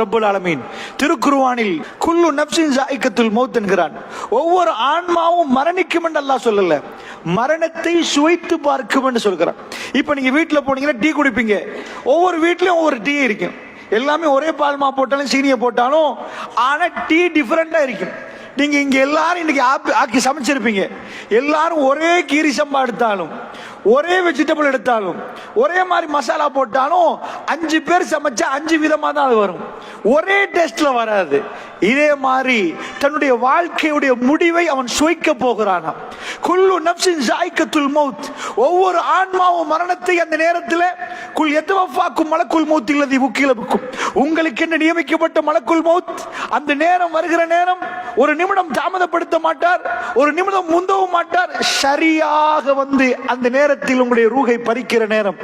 ரப்புல் ஆலமீன். திருக்குருவானில் குல்லு நப்சின் ஜாயிக்கத்துல் மௌத் என்கிறான். ஒவ்வொரு ஆன்மாவும் மரணிக்கும் என்று அல்லாஹ் சொல்லல. மரணத்தை சுவைத்து பார்க்கும் என்று சொல்கிறான். இப்போ நீங்க வீட்டில் போனீங்கன்னா டீ குடிப்பீங்க. ஒவ்வொரு வீட்லயும் ஒவ்வொரு டீ இருக்கும். எல்லாமே ஒரே பால்மா போட்டாலும் சீனியை போட்டாலும் ஆனால் டீ டிஃப்ரெண்டாக இருக்கும். நீங்கள் இங்கே எல்லாரும் இன்னைக்கு ஆக்கி சமைச்சிருப்பீங்க. எல்லாரும் ஒரே கீரி சம்பா எடுத்தாலும் ஒரே வெஜிடபிள் எடுத்தாலும் ஒரே மாதிரி மசாலா போட்டாலும் அஞ்சு பேர் சமைச்சா அஞ்சு விதமாக தான் அது வரும். ஒரே டேஸ்ட்ல வராது. இதே மாதிரி தன்னுடைய வாழ்க்கையுடைய முடிவை அவன் சுவைக்க போகிறானாம். குல்லு நப்சின் ஜாய்க்கத்துல் மௌத் ஒவ்வொரு ஆன்மாவும் மரணத்தை அந்த நேரத்தில் குல் எத்தவஃபாக்கும் மலக்குள் மௌத் இல்லதி முக்கிலவுக்கும் உங்களுக்கு என்ன நியமிக்கப்பட்ட மலக்குள் மௌத் அந்த நேரம் வருகிற நேரம் ஒரு நிமிடம் தாமதப்படுத்த மாட்டார் ஒரு நிமிடம் முந்தவும் மாட்டார். சரியாக வந்து அந்த நேரம் நேரத்தில் உங்களுடைய ரூகை பறிக்கிற நேரம்.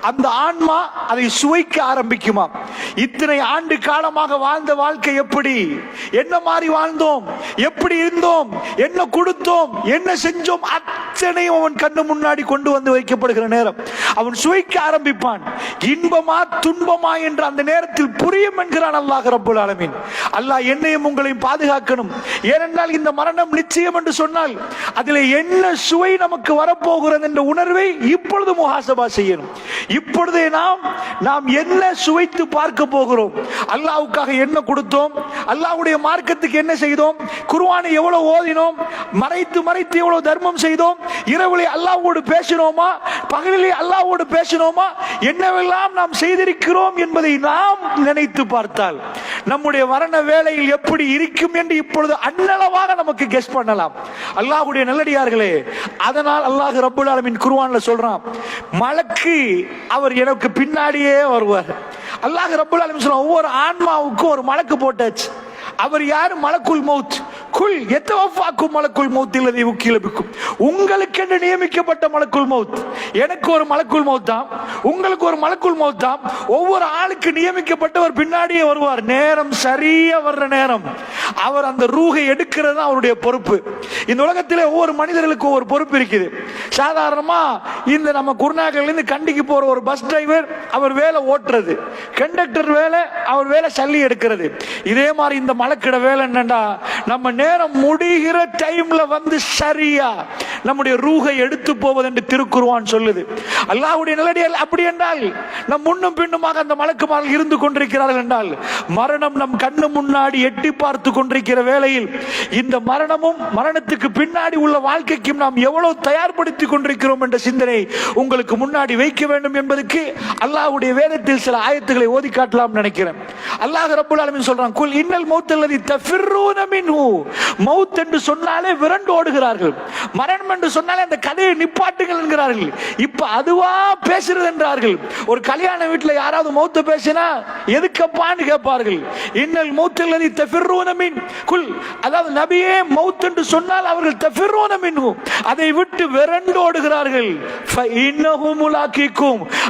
அந்த ஆன்மா அதை சுவைக்க ஆரம்பிக்குமா? இத்தனை ஆண்டு காலமாக வாழ்ந்த வாழ்க்கை எப்படி? என்ன மாதிரி வாழ்ந்தோம்? எப்படி இருந்தோம்? என்ன கொடுத்தோம்? என்ன செஞ்சோம்? அத்தனையும் அவன் கண்ணு முன்னாடி கொண்டு வந்து வைக்கப்படுகிற நேரம். அவன் சுவைக்க ஆரம்பிப்பான். இன்பமா துன்பமா என்று அந்த நேரத்தில் புரியும் என்கிறான் அல்லாஹ் ரபுல் ஆலமின். அல்லாஹ் என்னையும் உங்களையும் பாதுகாக்கணும். ஏனென்றால் இந்த மரணம் நிச்சயம் என்று சொன்னால் அதில் என்ன சுவை நமக்கு வரப்போகிறது என்ற உணர்வை இப்பொழுது முகாசபா செய்யணும். இப்பொழுதே நாம் நாம் என்ன சுவைத்து பார்க்க போகிறோம். அல்லாவுக்காக என்ன கொடுத்தோம்? அல்லாஹ்வுடைய மார்க்கத்துக்கு என்ன செய்தோம்? குருவானை எவ்வளவு ஓதினோம்? மறைத்து மறைத்து எவ்வளவு தர்மம் செய்தோம்? இரவுலே அல்லாஹ்வோடு பேசினோமா? பகலிலே அல்லாவோடு பேசினோமா? என்னவெல்லாம் நாம் செய்திருக்கிறோம் என்பதை நாம் நினைத்து பார்த்தால் நம்முடைய மரண வேலையில் எப்படி இருக்கும் என்று இப்பொழுது அன்னளவாக நமக்கு கெஸ் பண்ணலாம். அல்லாஹ்வுடைய நல்லடியார்களே அதனால் அல்லாஹ் ரபுல் ஆலமின் குருவான்ல சொல்றான் மலக்கு அவர் எனக்கு பின்னாடியே வருவார். அல்லாஹ் ரபுல் ஆலமீன் சொல்றான் ஒவ்வொரு ஆன்மாவுக்கும் ஒரு மலக்கு போட்டாச்சு. அவர் யார்? மலக்குள் மௌத் குல் எத்தவஃபாக்கும் மலக்குள் மௌத் இல்லதை உக்கிலபிக்கும். உங்களுக்கு என்று நியமிக்கப்பட்ட மலக்குள் மௌத் எனக்கு ஒரு மலக்குள் மௌத் தான் உங்களுக்கு ஒரு மலக்குள் மௌத் தான் ஒவ்வொரு ஆளுக்கு நியமிக்கப்பட்டவர் பின்னாடியே வருவார். நேரம் சரியா வர்ற நேரம். அவர் அந்த ரூகை எடுக்கிறது தான் அவருடைய பொறுப்பு. இந்த உலகத்தில் ஒவ்வொரு மனிதர்களுக்கும் ஒவ்வொரு பொறுப்பு இருக்குது. சாதாரணமாக இந்த நம்ம குருநாகர்லேருந்து கண்டிக்கு போகிற ஒரு பஸ் டிரைவர் அவர் வேலை ஓட்டுறது. கண்டக்டர் வேலை அவர் வேலை சல்லி எடுக்கிறது. இதே மாதிரி இந்த மலக்கிட வேலை என்னண்டா நம்ம நேரம் முடிகிற டைம்ல வந்து சரியா நம்முடைய ரூகை எடுத்து போவது என்று திருக்குருவான் சொல்லுது. அல்லாஹுடைய நிலடியால் அப்படி என்றால் நம் முன்னும் பின்னுமாக அந்த மலக்குமார்கள் இருந்து கொண்டிருக்கிறார்கள் என்றால் மரணம் நம் கண்ணு முன்னாடி எட்டி பார்த்து கொண்டிருக்கிற வேளையில் இந்த மரணமும் மரணத்துக்கு பின்னாடி உள்ள வாழ்க்கைக்கும் நாம் எவ்வளவு தயார்படுத்தி கொண்டிருக்கிறோம் என்ற சிந்தனை உங்களுக்கு முன்னாடி வைக்க வேண்டும் என்பதற்கு அல்லாஹ்வுடைய வேதத்தில் சில ஆயத்துக்களை ஓதி காட்டலாம் நினைக்கிறேன். அல்லாஹ் ரப்புல் ஆலமீன் சொல்றான் குல் இன்னல் மௌத் அல்லதி தஃபிர்ரூன மின்ஹு. மௌத் என்று சொன்னாலே விரண்டு ஓடுகிறார்கள். மரணம் என்று சொன்னாலே அந்த கதையை நிப்பாட்டுங்கள் என்கிறார்கள். இப்ப அதுவா பேசுறது என்றார்கள். ஒரு கல்யாண வீட்ல யாராவது மௌத்த பேசினா எதுக்கப்பான்னு கேட்பார்கள். இன்னல் மௌத் அல்லதி தஃபிர்ரூன மின். குல் அதாவது நபியே மௌத் என்று சொன்னால் அவர்கள் தஃபிர்ரூன மின்ஹு. அதை விட்டு விரண்டு ஓடுகிறார்கள்.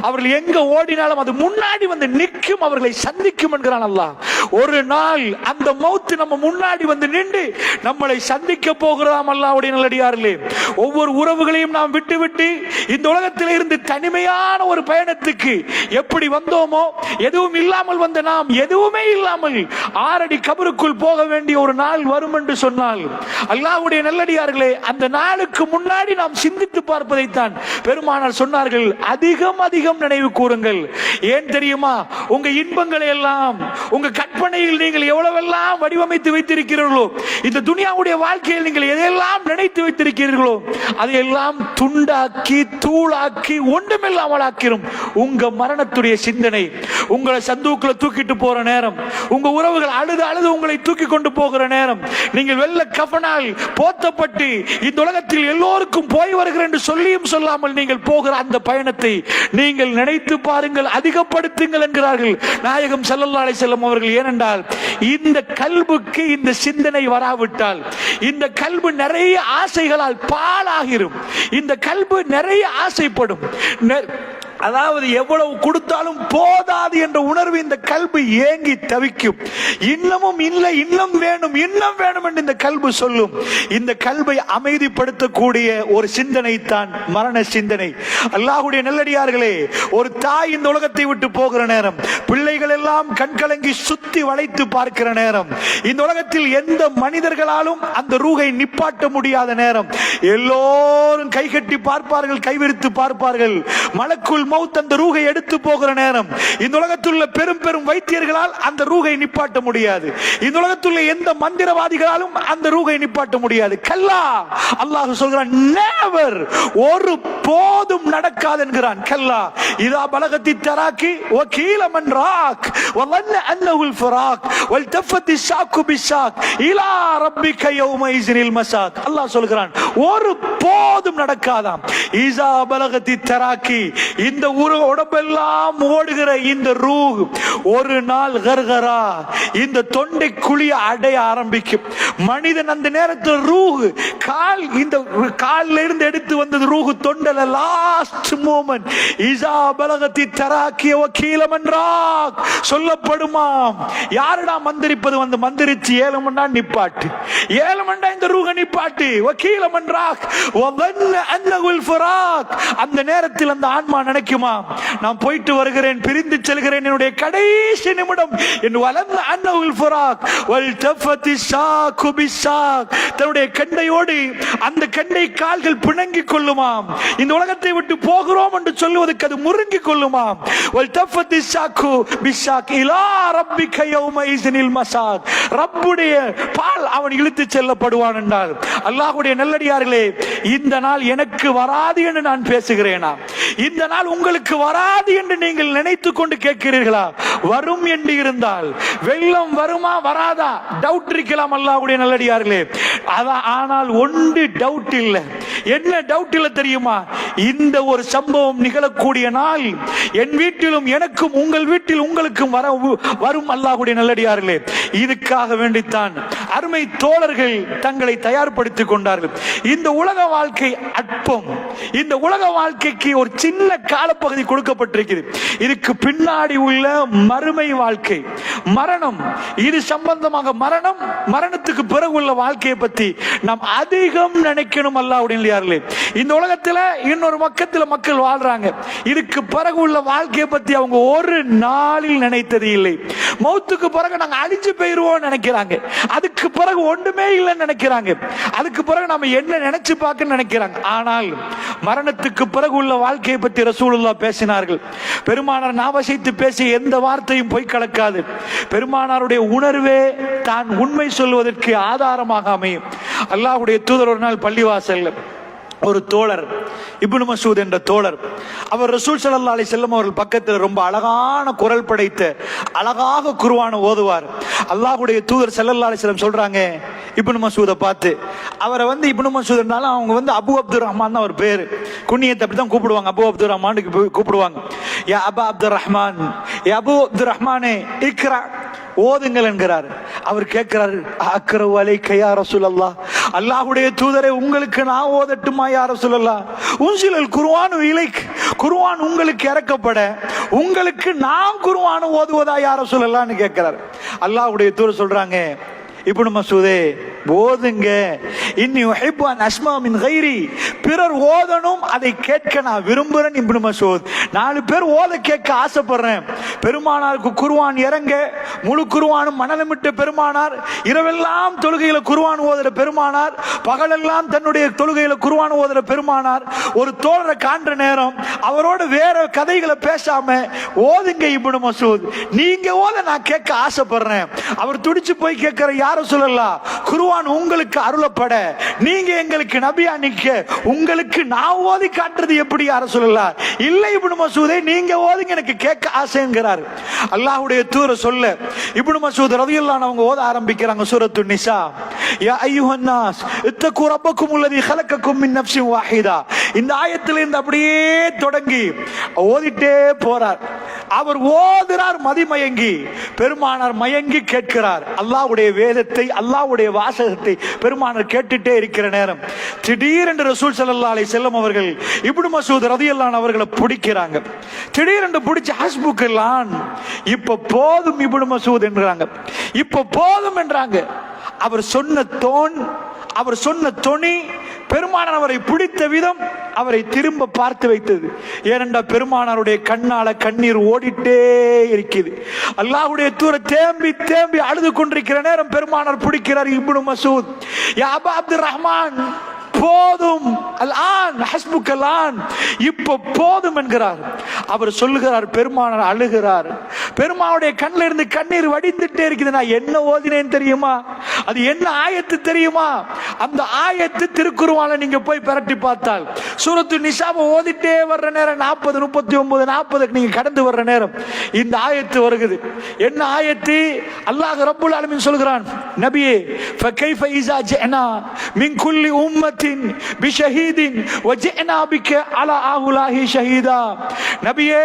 அவர்கள் எங்க ஓடினாலும் அது முன்னாடி வந்து நிற்கும் அவர்களை சந்திக்கும் என்கிறான் அல்லாஹ். ஒரு நாள் அந்த மௌத்து நம்ம முன்னாடி வந்து நின்று நம்மளை சந்திக்க போகிறதாம் அல்லாவுடைய நல்லடியார்களே. ஒவ்வொரு உறவுகளையும் நாம் விட்டுவிட்டு இந்த உலகத்தில் இருந்து தனிமையான ஒரு பயணத்துக்கு எப்படி வந்தோமோ எதுவும் இல்லாமல் வந்த நாம் எதுவுமே இல்லாமல் ஆறடி கபருக்குள் போக வேண்டிய ஒரு நாள் வரும் என்று சொன்னால் அல்லாவுடைய நல்லடியார்களே அந்த நாளுக்கு முன்னாடி நாம் சிந்தித்து பார்ப்பதைத்தான் பெருமானார் சொன்னார்கள் அதிகம் அதிகம் நினைவு கூறுங்கள். ஏன் தெரியுமா? உங்க இன்பங்களை எல்லாம் உங்க கற்பனையில் நீங்கள் எவ்வளவெல்லாம் வடிவமைத்து வைத்திருக்கிறீர்களோ இந்த துனியாவுடைய வாழ்க்கையில் நீங்கள் எதையெல்லாம் நினைத்து வைத்திருக்கிறீர்களோ அதையெல்லாம் துண்டாக்கி தூளாக்கி ஒன்றுமில்லாமல் ஆக்கிரும் உங்க மரணத்துடைய சிந்தனை உங்களை சந்தூக்குல தூக்கிட்டு போற நேரம் உங்க உறவுகள் அழுது அழுது உங்களை தூக்கி கொண்டு போகிற நேரம் நீங்கள் வெள்ள கஃபனால் போத்தப்பட்டு இந்த உலகத்தில் எல்லோருக்கும் போய் வருகிறேன் என்று சொல்லியும் சொல்லாமல் நீங்கள் போகிற அந்த பயணத்தை நீங்கள் நினைத்து பாருங்கள் அதிகப்படுத்துங்கள் என்கிறார்கள். நாயகம் செல்லல்லாலை செல்லும் அவர்கள் ஏனென்றால் இந்த கல்புக்கு இந்த சிந்தனை வராவிட்டால் இந்த கல்பு நிறைய ஆசைகளால் பாலாகிரும் இந்த கல்பு நிறைய ஆசைப்படும். அதாவது எவ்வளவு கொடுத்தாலும் போதாது என்ற உணர்வு இந்த கல்வி ஏங்கி தவிக்கும். இன்னமும் இல்லை இன்னும் வேணும் இன்னும் வேணும் என்று இந்த கல்வி சொல்லும். இந்த கல்வை அமைதிப்படுத்தக்கூடிய ஒரு சிந்தனை தான் மரண சிந்தனை. அல்லாஹுடைய நல்லடியார்களே ஒரு தாய் இந்த உலகத்தை விட்டு போகிற நேரம் பிள்ளைகள் எல்லாம் கண்கலங்கி சுத்தி வளைத்து பார்க்கிற நேரம் இந்த உலகத்தில் எந்த மனிதர்களாலும் அந்த ரூகை நிப்பாட்ட முடியாத நேரம். எல்லோரும் கைகட்டி பார்ப்பார்கள் கைவிரித்து பார்ப்பார்கள். மலக்குள் மவுத் அந்த ரூகை எடுத்து போகிற நேரம். இந்த உலகத்தில் உள்ள பெரும் பெரும் வைத்தியர்களால் அந்த ரூகை நிப்பாட்ட முடியாது. இந்த உலகத்தில் உள்ள எந்த மந்திரவாதிகளாலும் அந்த ரூகை நிப்பாட்ட முடியாது. கல்லா! அல்லாஹ் சொல்கிறான் நேவர் ஒரு போதும் நடக்காது என்கிறான். கல்லா! இதா பலகத்தி தராக்கி வக்கீல மன் ராக் வலன்ன அன்னஹுல் ஃபராக் வல் தஃபத்தி ஷாக்கு பிஷாக் இலா ரப்பிக்க யௌம இஸ்னில் மசாக். அல்லாஹ் சொல்கிறான் ஒரு போதும் நடக்காதாம். ஈசா பலகத்தி தராக்கி இந்த இந்த உடம்பெல்லாம் ஓடுகிற இந்த ரூ ஒரு நாள் கர்கரா. இந்த தொண்டை குழிய அடைய ஆரம்பிக்கும். மனிதன் அந்த நேரத்தில் ரூஹ் கால் இந்த கால்ல இருந்து எடுத்து வந்தது ரூஹு தொண்டல லாஸ்ட் மூமெண்ட் இசா பலகத்தி தராக்கிய வக்கீலம் என்றாக் சொல்லப்படுமாம் யாருடா மந்திரிப்பது? வந்து மந்திரிச்சு ஏழு மண்டா நிப்பாட்டு. ஏழு மண்டா இந்த ரூக நிப்பாட்டு. வக்கீலம் என்றாக் ஃபராக். அந்த நேரத்தில் அந்த ஆன்மா முடிக்குமா நான் போயிட்டு வருகிறேன் பிரிந்து செல்கிறேன் என்னுடைய கடைசி நிமிடம். என் வளர்ந்த அன்னவுல் ஃபுராக் வல் தஃபத்தி குபி பிஷாக். தன்னுடைய கண்டையோடு அந்த கண்டை கால்கள் பிணங்கிக் கொள்ளுமாம். இந்த உலகத்தை விட்டு போகிறோம் என்று சொல்லுவதற்கு அது முறுங்கிக் கொள்ளுமாம். வல் தஃபத்தி ஷாக்கு பிஷாக் இலா ரப்பி கயௌம இஸ்னில் மசாக். ரப்புடைய பால் அவன் இழுத்து செல்லப்படுவான் என்றால் அல்லாஹ்வுடைய நல்லடியார்களே இந்த நாள் எனக்கு வராது என்று நான் பேசுகிறேனா? இந்த நாள் உங்களுக்கு வராது என்று நீங்கள் நினைத்து கொண்டு கேட்கிறீர்களா? வரும் என்று இருந்தால் வெள்ளம் வருமா வராதா? டவுட் இருக்கலாம் அல்லாஹ்வுடைய நல்லடியார்களே. அதான் ஆனால் ஒன்று டவுட் இல்லை. என்ன டவுட் இல்லை தெரியுமா? இந்த ஒரு சம்பவம் நிகழக்கூடிய நாள் என் வீட்டிலும் எனக்கும் உங்கள் வீட்டில் உங்களுக்கும் வர வரும் அல்லாஹ்வுடைய நல்லடியார்களே. இதுக்காக வேண்டித்தான் அருமை தோழர்கள் தங்களை தயார்படுத்திக் கொண்டார்கள். இந்த உலக வாழ்க்கை அற்பம். இந்த உலக வாழ்க்கைக்கு ஒரு சின்ன காலப்பகுதி கொடுக்கப்பட்டிருக்கிறது. இதுக்கு பின்னாடி உள்ள மறுமை வாழ்க்கை. மரணம். இது சம்பந்தமாக மரணம் மரணத்துக்கு பிறகு உள்ள வாழ்க்கையை பத்தி நாம் அதிகம் நினைக்கணும் அல்லாவுடைய இந்த உலகத்துல இன்னொரு பக்கத்தில் மக்கள் வாழ்றாங்க. இதுக்கு பிறகு உள்ள வாழ்க்கையை பத்தி அவங்க ஒரு நாளில் நினைத்தது இல்லை. மௌத்துக்கு பிறகு நாங்க அழிஞ்சு போயிருவோம் நினைக்கிறாங்க. அதுக்கு பிறகு ஒண்ணுமே இல்லைன்னு நினைக்கிறாங்க. அதுக்கு பிறகு நம்ம என்ன நினைச்சு பார்க்க நினைக்கிறாங்க. ஆனால் மரணத்துக்கு பிறகு உள்ள வாழ்க்கையை பற்றி ரசூலுல்லா பேசினார்கள். பெருமானார் நாவசைத்து பேசிய எந்த வார்த்தையும் பொய் கலக்காது. பெருமானாருடைய உணர்வே தான் உண்மை சொல்வதற்கு ஆதாரமாக அமையும். அல்லாஹுடைய தூதர் ஒரு நாள் பள்ளிவாசல்ல ஒரு தோழர் இப்னு மசூத் என்ற தோழர் அவர் ரசூல் சல்லா அலி செல்லம் அவர்கள் பக்கத்தில் ரொம்ப அழகான குரல் படைத்த அழகாக குருவான ஓதுவார். அல்லாஹுடைய தூதர் செல்லல்லா அலி செல்லம் சொல்றாங்க இப்னு மசூதை பார்த்து அவரை வந்து இப்னு மசூத் இருந்தாலும் அவங்க வந்து அபு அப்துல் ரஹ்மான் தான் அவர் பேர். குண்ணியத்தை அப்படி தான் கூப்பிடுவாங்க. அபு அப்துல் ரஹ்மானுக்கு போய் கூப்பிடுவாங்க. யா அபா அப்துர் ரஹ்மான் யா அபு அப்துர் ரஹ்மானே இருக்கிறா ஓதுங்கள் என்கிறார். அவர் கேட்கிறார் அக்கரவு அலை கையா ரசூலல்லா அல்லாஹுடைய தூதரை உங்களுக்கு நான் ஓதட்டுமா யா ரசூலல்லா உன்சிலல் குருவானு இலை குருவான் உங்களுக்கு இறக்கப்பட உங்களுக்கு நான் குருவானு ஓதுவதா யா ரசூலல்லான்னு கேட்கிறார். அல்லாஹுடைய தூதர் சொல்றாங்க இப்னு மசூதே ஓதுங்க. இன்னி உஹிப்பான் அஸ்மா மின் கைரி பிறர் ஓதணும் அதை கேட்க நான் விரும்புகிறேன் இப்னு மசூத். நாலு பேர் ஓத கேட்க ஆசைப்படுறேன். பெருமானாருக்கு குருவான் இறங்க முழு குருவானும் மனநமிட்ட பெருமானார். இரவெல்லாம் தொழுகையில் குருவான் ஓதுற பெருமானார். பகலெல்லாம் தன்னுடைய தொழுகையில் குருவான் ஓதுற பெருமானார். ஒரு தோழரை காண்ற நேரம் அவரோட வேற கதைகளை பேசாம ஓதுங்க இப்னு மசூத் நீங்க ஓத நான் கேட்க ஆசைப்படுறேன். அவர் துடிச்சு போய் கேட்கிற யாரும் சொல்லலாம் குருவான் உங்களுக்கு அருளப்பட நீங்க எங்களுக்கு நபியா நிக்க உங்களுக்கு நான் ஓதி காட்டுறது எப்படி யார சொல்லலாம் இல்லை இப்னு மசூதே நீங்க ஓதுங்க எனக்கு கேட்க ஆசைங்கிறார் அல்லாஹ்வுடைய தூர சொல்ல இப்னு மசூத் ரலியல்லாஹு அவங்க ஓத ஆரம்பிக்கிறாங்க சூரத்து நிசா யா அய்யுஹன் நாஸ் இத்தகு ரப்பக்கும் அல்லதி خلقكم من نفس வாஹிதா இந்த ஆயத்துல இருந்து அப்படியே தொடங்கி ஓதிட்டே போறார் அவர் ஓதுறார் மதிமயங்கி பெருமானார் மயங்கி கேட்கிறார். அல்லாஹ்வுடைய வேதத்தை அல்லாஹ்வுடைய வாசகத்தை பெருமானார் கேட்டுட்டே இருக்கிற நேரம். திடீரென்று ரசூல் சல்லா அலைஹி செல்லம் அவர்கள் இப்னு மசூத் ரதியல்லான் அவர்களை பிடிக்கிறாங்க. திடீரென்று பிடிச்சி ஹஸ்புக் எல்லாம் இப்ப போதும் இப்னு மசூத் என்றாங்க. இப்ப போதும் என்றாங்க. அவர் சொன்ன தோன் அவர் சொன்ன தொனி பெருமானார் அவரை பிடித்த விதம் அவரை திரும்ப பார்த்து வைத்தது. ஏனென்றால் பெருமானாருடைய கண்ணால கண்ணீர் ஓடிட்டே இருக்குது. அல்லாஹுடைய தூர தேம்பி தேம்பி அழுது கொண்டிருக்கிற நேரம் பெருமானார் பிடிக்கிறார் இப்னு மசூத். யா அபா அப்துல் ரஹ்மான் போதும். அல்லான் ஹஸ்புக்கல்லான் இப்போ போதும் என்கிறார். அவர் சொல்லுகிறார் பெருமானார் அழுகிறார். பெருமானுடைய கண்ணில் இருந்து கண்ணீர் வடித்துட்டே இருக்குது. நான் என்ன ஓதினேன் தெரியுமா? அது என்ன ஆயத்து தெரியுமா? அந்த ஆயத்து திருக்குருவால நீங்க போய் பரட்டி பார்த்தால். சூரத்து நிஷாவை ஓதிட்டே வர்ற நேரம் நாற்பது முப்பத்தி ஒன்பது நாற்பதுக்கு நீங்க கடந்து வர்ற நேரம். இந்த ஆயத்து வருகிறது என்ன ஆயத்து? அல்லாஹ் ரப்புல் ஆலமின் சொல்கிறான். நபியே ஃபகைஃப இஸா ஜஅனா மின் குல்லி உம்மத்தி நபியே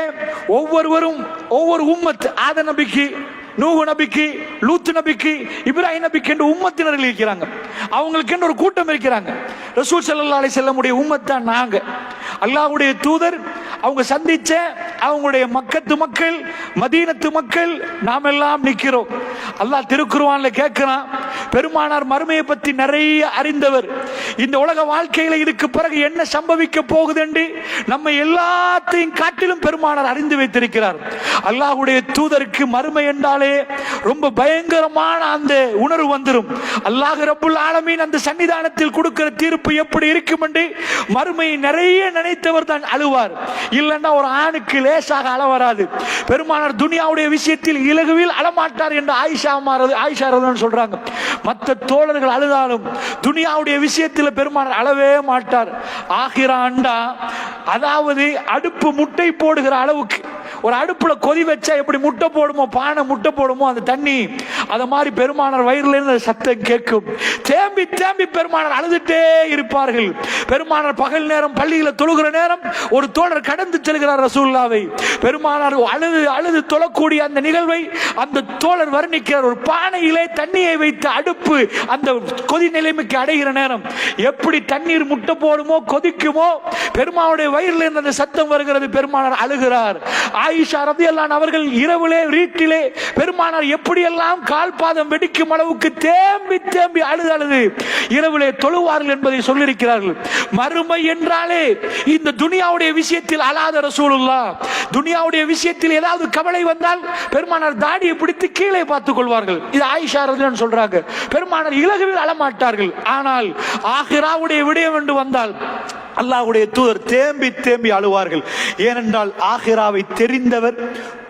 ஒவ்வொருவரும் ஒவ்வொரு உம்மத் ஆத நபிக்கு நூகு நபிக்கு லூத்து நபிக்கு இப்ராஹிம் நபிக்கு என்று உம்மத்தினர்கள் இருக்கிறாங்க. அவங்களுக்கு என்று ஒரு கூட்டம் இருக்கிறாங்க. ரசூல் சல்லா அலி செல்லமுடைய உம்மத்தான் நாங்க. அல்லாஹுடைய தூதர் அவங்க சந்திச்ச அவங்களுடைய மக்கத்து மக்கள் மதீனத்து மக்கள் நாம் எல்லாம் நிற்கிறோம். அல்லாஹ் திருக்குருவான்ல கேட்கிறான் பெருமானார் மறுமையை பற்றி நிறைய அறிந்தவர். இந்த உலக வாழ்க்கையில இதுக்கு பிறகு என்ன சம்பவிக்க போகுது என்று நம்ம எல்லாத்தையும் காட்டிலும் பெருமானார் அறிந்து வைத்திருக்கிறார். அல்லாஹ்வுடைய தூதருக்கு மறுமை என்றாலே ரொம்ப பயங்கரமான அந்த உணர்வு வந்துடும் அல்லாஹ் ரபுல் ஆலமீன் அந்த சன்னிதானத்தில் கொடுக்கிற தீர்ப்பு எப்படி இருக்கும் என்று மறுமையை நிறைய நினைத்தவர் தான் அழுவார். இல்லைன்னா ஒரு ஆணுக்கு லேசாக அள வராது. பெருமானார் துனியாவுடைய விஷயத்தில் இலகுவில் அழமாட்டார் என்று ஆயிஷா மாறது ஆயிஷா ரலியல்லாஹு சொல்றாங்க. மற்ற தோழர்கள் அழுதாலும் துனியாவுடைய விஷயத்தில் பெருமானார் அளவே மாட்டார். ஆகிராண்டா அதாவது அடுப்பு முட்டை போடுகிற அளவுக்கு ஒரு அடுப்புல கொதி வச்சா எப்படி முட்டை போடுமோ பானை முட்டை போடுமோ அந்த தண்ணி அதை மாதிரி பெருமானார் வயிறுல இருந்து சத்தம் கேட்கும். தேம்பி தேம்பி பெருமானார் அழுதுட்டே இருப்பார்கள். பெருமானார் பகல் நேரம் பள்ளியில தொழுகிற நேரம் ஒரு தோழர் கடந்து செல்கிறார் ரசூல்லாவை பெருமானார் அழுது அழுது தொழக்கூடிய அந்த நிகழ்வை அந்த தோழர் வர்ணிக்கிறார். ஒரு பானையிலே தண்ணியை வைத்து அடுப்பு அந்த கொதி நிலைமைக்கு அடைகிற நேரம். எப்படி தண்ணீர் முட்டை போடுமோ கொதிக்குமோ பெருமானுடைய வயிறில் இருந்த அந்த சத்தம் வருகிறது பெருமானார் அழுகிறார். ஆயிஷா ரதியல்லான் அவர்கள் இரவிலே வீட்டிலே பெருமானார் எப்படியெல்லாம் கால் பாதம் வெடிக்கும் அளவுக்கு தேம்பி தேம்பி அழுது அழுது இரவிலே தொழுவார்கள் என்பதை சொல்லியிருக்கிறார்கள். மறுமை என்றாலே இந்த துனியாவுடைய விஷயத்தில் அலாத ரசூலுல்லா. துனியாவுடைய விஷயத்தில் ஏதாவது கவலை வந்தால் பெருமானார் தாடியை பிடித்து கீழே பார்த்துக் கொள்வார்கள். இது ஆயிஷா ரதியல்லான் சொல்றாங்க. பெருமானார் இலகுவில் அழமாட்டார்கள். ஆனால் ஆஹிராவுடைய விடயம் என்று வந்தால் அல்லாஹ்வுடைய தூதர் தேம்பி தேம்பி அழுவார்கள். ஏனென்றால் ஆஹிராவை தெரிந்தவர்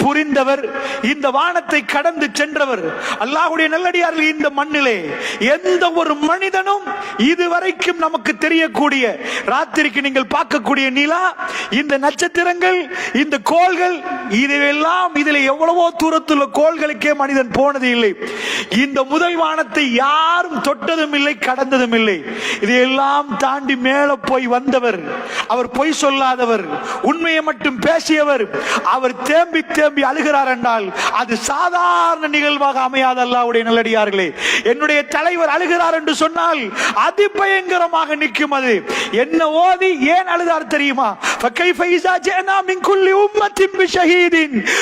புரிந்தவர் இந்த வானத்தை கடந்து சென்றவர். அல்லாஹுடைய நல்லடியார்கள் இந்த மண்ணிலே. எந்த ஒரு மனிதனும் இதுவரைக்கும் நமக்கு தெரியக்கூடிய ராத்திரிக்கு நீங்கள் பார்க்கக்கூடிய நிலா இந்த நட்சத்திரங்கள் இந்த கோள்கள் இதுவெல்லாம் இதில் எவ்வளவோ தூரத்துள்ள கோள்களுக்கே மனிதன் போனது இல்லை. இந்த முதல் வானத்தை யாரும் தொட்டதும் இல்லை கடந்ததும் இல்லை. இதையெல்லாம் தாண்டி மேல போய் வந்தவர் அவர் பொய் சொல்லாதவர் உண்மையை மட்டும் பேசியவர் அவர் தேம்பி தேம்பி அழுகிறார் என்றால் அது சாதாரண நிகழ்வாக அமையாத அல்லாவுடைய நல்லடியார்களே என்னுடைய தலைவர் அழுகிறார் என்று சொன்னால் அதிபயங்கரமாக நிற்கும் அது என்ன ஓதி ஏன் அழுதார் தெரியுமா فكيف إذا جئنا من كل أمة بشهيد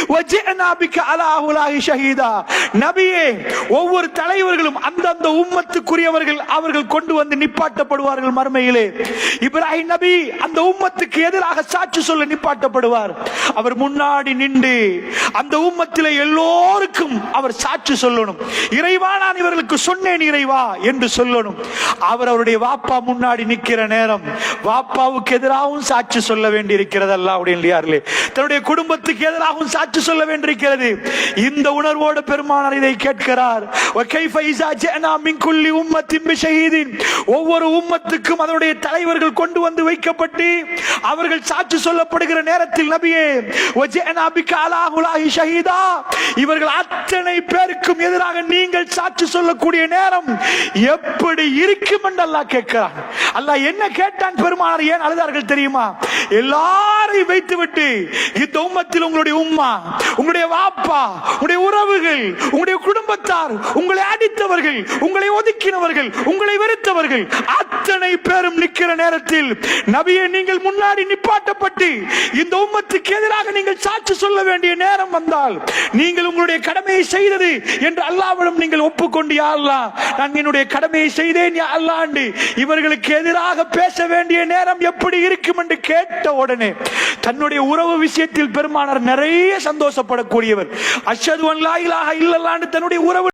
وجئنا بك على هؤلاء شهيدا நபியே ஒவ்வொரு தலைவர்களும் அந்தந்த உம்மத்துக்குரியவர்கள் அவர்கள் கொண்டு வந்து நிப்பாட்டப்படுவார்கள் மறுமையிலே இப்ராஹிம் நபி அந்த உம்மத்துக்கு எதிராக சாட்சி சொல்ல நிப்பாட்டப்படுவார் அவர் முன்னாடி நின்று அந்த உம்மத்தில் எல்லோருக்கும் அவர் சாட்சி சொல்லணும். இறைவா நான் இவர்களுக்கு சொன்னேன் இறைவா என்று சொல்லணும். அவர் அவருடைய வாப்பா முன்னாடி நிற்கிற நேரம் வாப்பாவுக்கு எதிராகவும் சாட்சி சொல்ல வேண்டியிருக்கிறது அல்ல அப்படின்னு தன்னுடைய குடும்பத்துக்கு எதிராகவும் சாட்சி சொல்ல வேண்டியிருக்கிறது. இந்த உணர்வோடு பெருமானார் இதை கேட்கிறார். ஒவ்வொரு உம்மத்துக்கும் அதனுடைய தலைவர்கள் கொண்டு வந்து வைக்கப்பட்டு அவர்கள் சாட்சி சொல்லப்படுகிற நேரத்தில் நபியே அல்லாஹுலாஹி ஷஹீதா. இவர்கள் அத்தனை பேருக்கும் எதிராக நீங்கள் சாட்சி சொல்லக்கூடிய நேரம் எப்படி இருக்கும் என்று அல்லாஹ் கேட்கிறான். அல்லாஹ் என்ன கேட்டான் பெருமானார் ஏன் அழுதார்கள் தெரியுமா? எல்லாரையும் வைத்துவிட்டு இந்த உம்மத்தில் உங்களுடைய உம்மா உங்களுடைய வாப்பா உங்களுடைய உறவுகள் உங்களுடைய குடும்பத்தார் உங்களை அடித்தவர்கள் உங்களை ஒதுக்கினவர்கள் உங்களை வெறுத்தவர்கள் அத்தனை பேரும் நிற்கிற நேரத்தில் நபியை நீங்கள் முன்னாடி நிப்பாட்டப்பட்டு இந்த உம்மத்துக்கு எதிராக நீங்கள் சாட்சி சொல்ல வேண்டிய நேரம் வந்தால் நீங்கள் உங்களுடைய கடமையை செய்தது என்று அல்லாவிடம் நீங்கள் ஒப்புக்கொண்டு யாழ்லா நான் என்னுடைய கடமையை செய்தேன் யா இவர்களுக்கு எதிராக பேச வேண்டிய நேரம் எப்படி இருக்கும் என்று கேட்ட உடனே தன்னுடைய உறவு விஷயத்தில் பெருமானார் நிறைய சந்தோஷப்படக்கூடியவர். அஷது அல்லாஹ் இல்லல்லான்னு தன்னுடைய உறவு